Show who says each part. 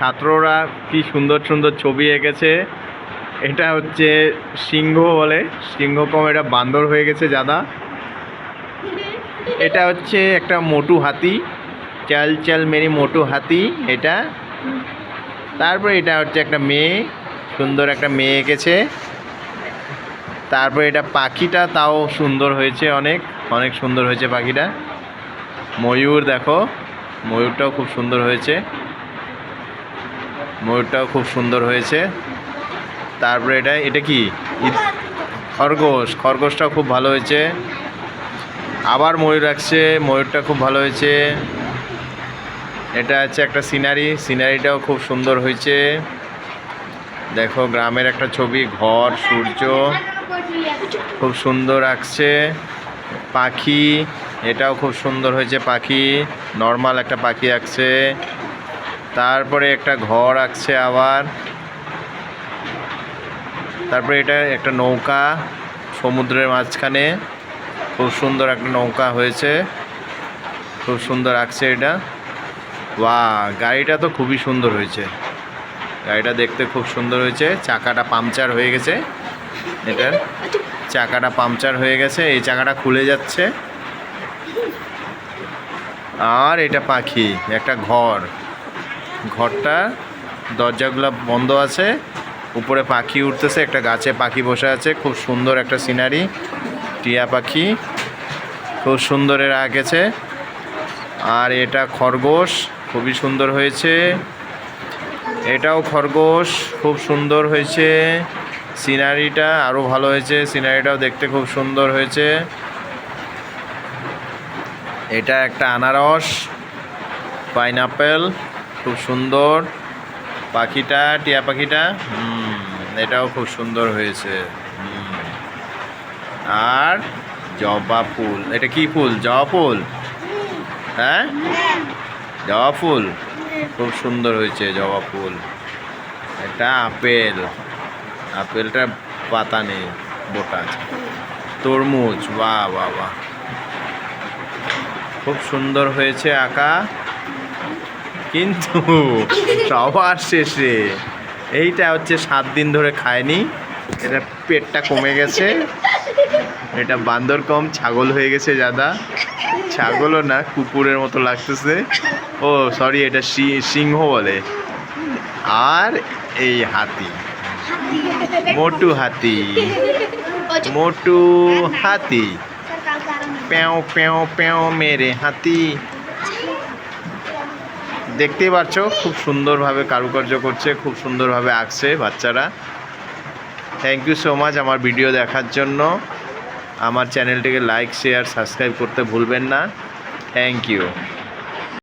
Speaker 1: ছাত্ররা কি সুন্দর সুন্দর ছবি এঁকেছে। এটা হচ্ছে সিংহ বলে। সিংহ কম এটা বান্দর হয়ে গেছে দাদা এটা হচ্ছে একটা মোটু হাতি। চাল চাল মেরি মোটু হাতি এটা। তারপরে এটা হচ্ছে একটা মেয়ে। সুন্দর একটা মেয়ে এঁকেছে। তারপরে এটা পাখিটা, তাও সুন্দর হয়েছে অনেক। অনেক সুন্দর হয়েছে পাখিটা। ময়ূর দেখো। ময়ূরটাও খুব সুন্দর হয়েছে। ময়ূরটাও খুব সুন্দর হয়েছে। তারপরে এটা এটা কি? খরগোশ। খরগোশটাও খুব ভালো হয়েছে। আবার ময়ূর রাখছে ময়ূরটা খুব ভালো হয়েছে। এটা হচ্ছে একটা সিনারি, সিনারিটাও খুব সুন্দর হয়েছে। দেখো, গ্রামের একটা ছবি, ঘর, সূর্য, খুব সুন্দর আঁকছে পাখি, এটাও খুব সুন্দর হয়েছে, পাখি। নর্মাল একটা পাখি আঁকছে তারপরে একটা ঘর আঁকছে আবার। তারপরে এটা একটা নৌকা সমুদ্রের মাঝখানে। খুব সুন্দর একটা নৌকা হয়েছে। খুব সুন্দর আঁকছে এটা। ওয়া গাড়িটা তো খুবই সুন্দর হয়েছে। গাড়িটা দেখতে খুব সুন্দর হয়েছে। চাকাটা পাংচার হয়ে গেছে। এটার চাকাটা পাংচার হয়ে গেছে। এই চাকাটা খুলে যাচ্ছে। আর এটা পাখি, একটা ঘর। ঘরটা, দরজাগুলো বন্ধ আছে, উপরে পাখি উঠতেছে, একটা গাছে পাখি বসে আছে, খুব সুন্দর একটা সিনারি, টিয়া পাখি, খুব সুন্দর এরা আঁকেছে, আর এটা খরগোশ, খুবই সুন্দর হয়েছে, এটাও খরগোশ, খুব সুন্দর হয়েছে, সিনারিটা আরও ভালো হয়েছে, সিনারিটাও দেখতে খুব সুন্দর হয়েছে, এটা একটা আনারস, পাইনাপেল খুব সুন্দর। পাখিটা, টিয়া পাখিটা এটাও খুব সুন্দর হয়েছে আর জবা ফুল, এটা কি ফুল? জবা ফুল? হ্যাঁ? জবা ফুল? খুব সুন্দর হয়েছে জবা ফুল। এটা আপেল। আপেলটা পাতা নেই, বোটা তরমুজ বাহ বাহ। খুব সুন্দর হয়েছে আঁকা। কিন্তু সবার শেষে এইটা হচ্ছে সাত দিন ধরে খায়নি। এটা পেটটা কমে গেছে। এটা বান্দর কম ছাগল হয়ে গেছে দাদা ছাগলও না, কুকুরের মতো লাগতেছে। ও সরি এটা সিংহ বলে। আর এই হাতি। মোটু হাতি। মোটু হাতি। প্যাও প্যাও প্যাও মেরে হাতি। দেখতেই পাচ্ছ খুব সুন্দরভাবে কারুকার্য করছে, খুব সুন্দরভাবে আঁকছে বাচ্চারা। থ্যাংক ইউ সো মাচ আমার ভিডিও দেখার জন্য। আমার চ্যানেলটিকে লাইক শেয়ার সাবস্ক্রাইব করতে ভুলবেন না। Thank you